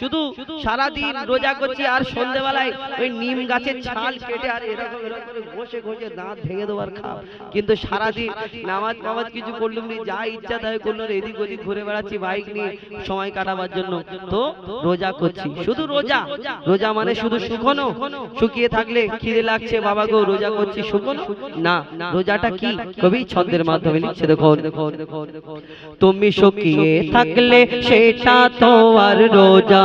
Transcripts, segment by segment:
শুধু সারাদিন রোজা করছি আর সন্ধ্যেবেলায় ওই নিম গাছের ছাল কেটে আর এরকম এরকম করে ঘষে ঘষে দাঁত ভেঙে দেওয়ার খাও কিন্তু সারাদিন নামাজ নামাজ কিছু করলুম নি, যা ইচ্ছা তাই করল এদিক ওদিক ঘুরে বেড়াচ্ছি বাইক নিয়ে সময় কাটাবার জন্য। তো রোজা করছি। শুধু রোজা। রোজা মানে শুধু শুকনো? শুকিয়ে থাকলে খিদে লাগছে, বাবা গো, রোজা করছি শুকনো? না। রোজাটা কি? কবি ছন্দের মাধ্যমে লিখছে দেখো তুমি শুকিয়ে থাকলে সেটা তো আর রোজা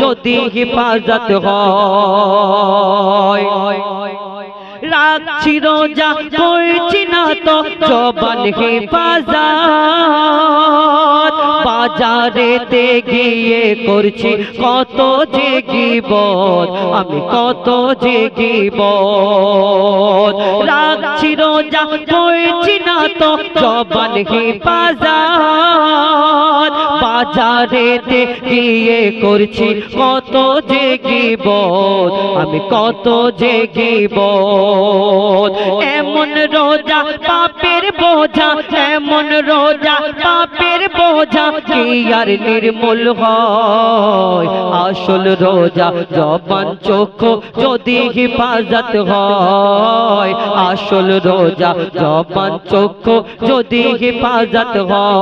যদি হেফাজত রাখছি রোজা, করছি না তো জবান বাজারেতে গিয়ে করছি কত যে গিবত, আমি কত যে গিবত। রাখছি রোজা, করছি না তো জবান হেফাজত। বাজারেতে গিয়ে করছি। কত যে গিবত, আমি কত যে গিবত। এমন রোজা পাপের বোঝা, এমন রোজা পাপের বোঝা, কি আর নির্মূল হয়? আসল রোজা জবান চোখ যদি হেফাজত হয়। আসল রোজা জবান চক্ষু যদি হেফাজত হয়।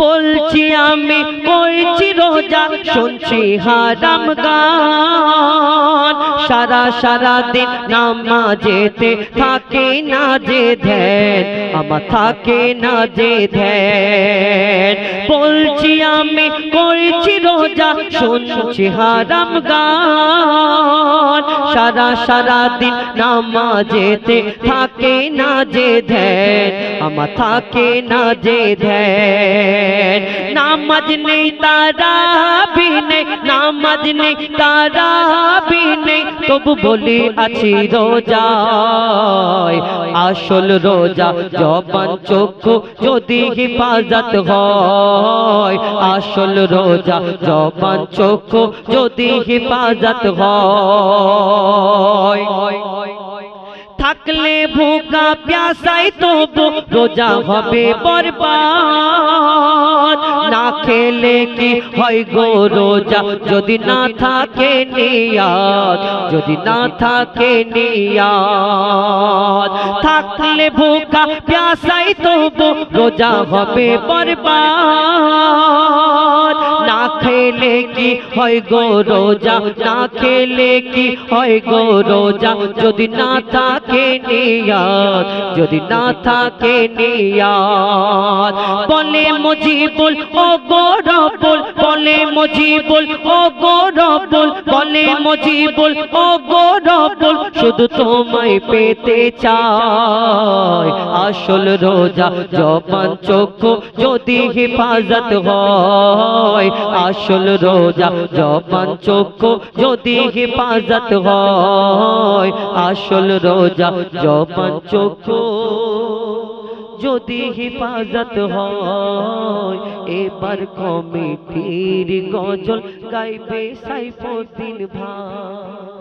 বলছি আমি করছি রোজা, শুনছি হারাম গান। সারা সারা দিন নামাজেতে থাকে না যে ধ্যান, আমার থাকে না যে ধ্যান। বলছি আমি করছি রোজা, শুনছি হারাম গান। সারা সারা দিন নামাজেতে থাকে না যে ধ্যান, আমার থাকে না যে ধ্যান। নামাজ নেই তারা বি নেই, নামাজ নেই তারা বি নেই। তবু বলি আছি রোজায় আসল রোজা জবান চক্ষু যদি হেফাজত হয়। আসল রোজা জবান চক্ষু যদি হেফাজত হয়। থাকলে ভোকা প্যাসাই তবু রোজা হবে বরবাদ। না খেলে কি হয় গো রোজা? যদি না থাকে নিয়াত, যদি না থাকে নিয়াত। থাকলে ভোকা প্যাসাই তবু রোজা হবে বরবাদ। না খেলে কি হয় গো রোজা? না খেলে কি হয় গো রোজা? যদি না থাকে নিয়াত, যদি না থাকে নিয়াত। বলে মজিবুল, ও গো রব্বুল। বলে মজিবুল, ও গো রব্বুল। বলে মজিবুল, ও গো রব্বুল। শুধু তোমায় পেতে চাই। আসল রোজা জবান চক্ষু যদি হেফাজত হয় আসল রোজা, জবান চক্ষু যদি হেফাজত হয়। আসল রোজা, জবান চক্ষু যদি হেফাজত হয়। এবার কমিটির গজল গাইবে সাইফুদ্দিন ভাই।